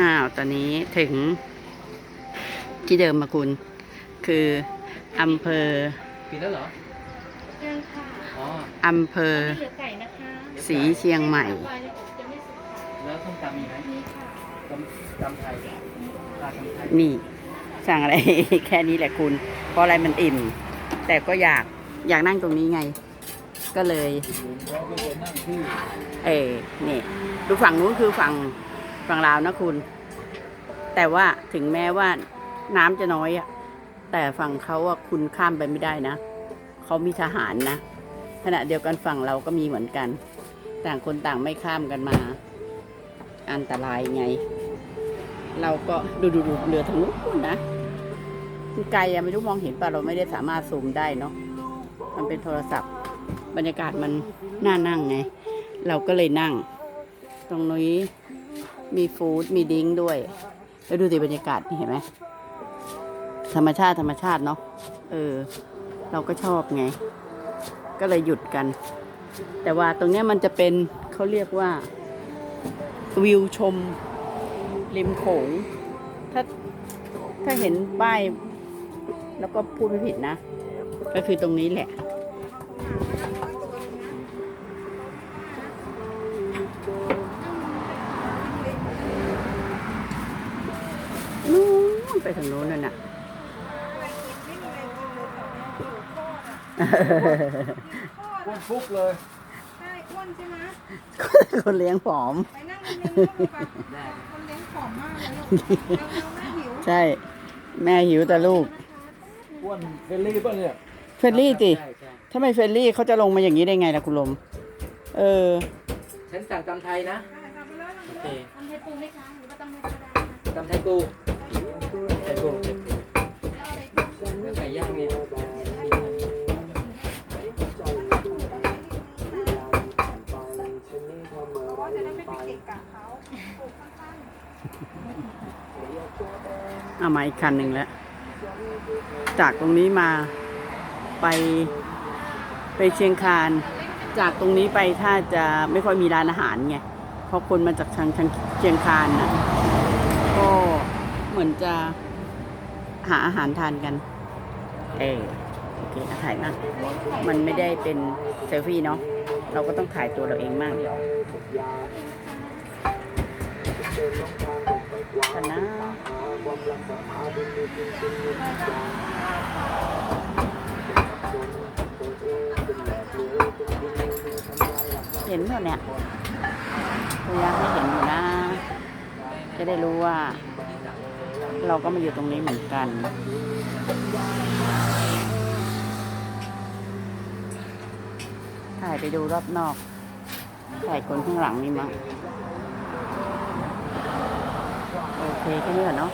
อ้าว ตอนนี้ถึงที่เดิมมาคุณ คืออำเภอปิดแล้วเหรอยังค่ะอ๋ออำเภอไม่เหลือไก่นะคะสีเชียงใหม่ไก่เนี่ยผมจะไม่สุกค่ะแล้วส้มตำมีไหมนี่ค่ะตำตำไทยปลาตำไทยนี่ สั่งอะไร แค่นี้แหละคุณ เพราะอะไรมันอิ่ม แต่ก็อยากอยากนั่งตรงนี้ไง ก็เลยเราก็จะนั่งที่เออนี่ดูฝั่งนู้นคือฝั่ง ฝั่งลาวนะคุณ แต่ว่าถึงแม้ว่าน้ำจะน้อยอะแต่ฝั่งเขาอะคุณข้ามไปไม่ได้นะเขามีทหารนะขณะเดียวกันฝั่งเราก็มีเหมือนกัน ต่างคนต่างไม่ข้ามกันมา อันตรายไง เราก็ดูดูดูเรือทางนู้นนะไกลอะไม่รู้มองเห็นป่ะเราไม่ได้สามารถซูมได้เนาะมันเป็นโทรศัพท์ บรรยากาศมันน่านั่งไง เราก็เลยนั่ง ตรงนี้ มีฟู้ดมีดิ้งด้วย แล้วดูสิบรรยากาศนี่เห็นไหมธรรมชาติธรรมชาติเนาะเออ เราก็ชอบไง ก็เลยหยุดกัน แต่ว่าตรงเนี้ยมันจะเป็นเขาเรียกว่า วิวชม ริมโขง ถ้าถ้าเห็นป้ายแล้วก็พูดไม่ผิดนะ ก็คือตรงนี้แหละ ทางโน้นนั่นน่ะก้วนฟุกเลยใช่อ้วนใช่ไหมคนเลี้ยงผอม ไปนั่งเลี้ยงลูกดีกว่าคนเลี้ยงผอมมากเลยลูกเร็วๆแม่หิวใช่ แม่หิวแต่ลูกก้วนเฟลลี่ป่ะเนี่ยเฟรนลี่สิใช่ใช่ถ้าไม่เฟรนลี่เขาจะลงมาอย่างนี้ได้ไงล่ะคุณลม เออ ฉันสั่งตำไทยนะ โอเคทำไทยปูไหมคะ หรือว่าตำไทยธรรมดาตำไทยปู ไม่ไปเกะกะเขาปลูกข้างเอามาอีกคันหนึ่งแล้ว จากตรงนี้มาไปไปเชียงคานจากตรงนี้ไปถ้าจะไม่ค่อยมีร้านอาหารไงเพราะคนมาจากทางทางเชียงคานนะก็เหมือนจะหาอาหารทานกัน เออโอเคถ่ายมามันไม่ได้เป็นเซลฟี่เนาะ เราก็ต้องถ่ายตัวเราเองมากกันนะเห็นเปล่าเนี่ยพยายามให้เห็นอยู่นะ จะได้รู้ว่า เราก็มาอยู่ตรงนี้เหมือนกัน ถ่ายไปดูรอบนอก ถ่ายคนข้างหลังนี่มั้งโอเคแค่นี้เหรอเนาะ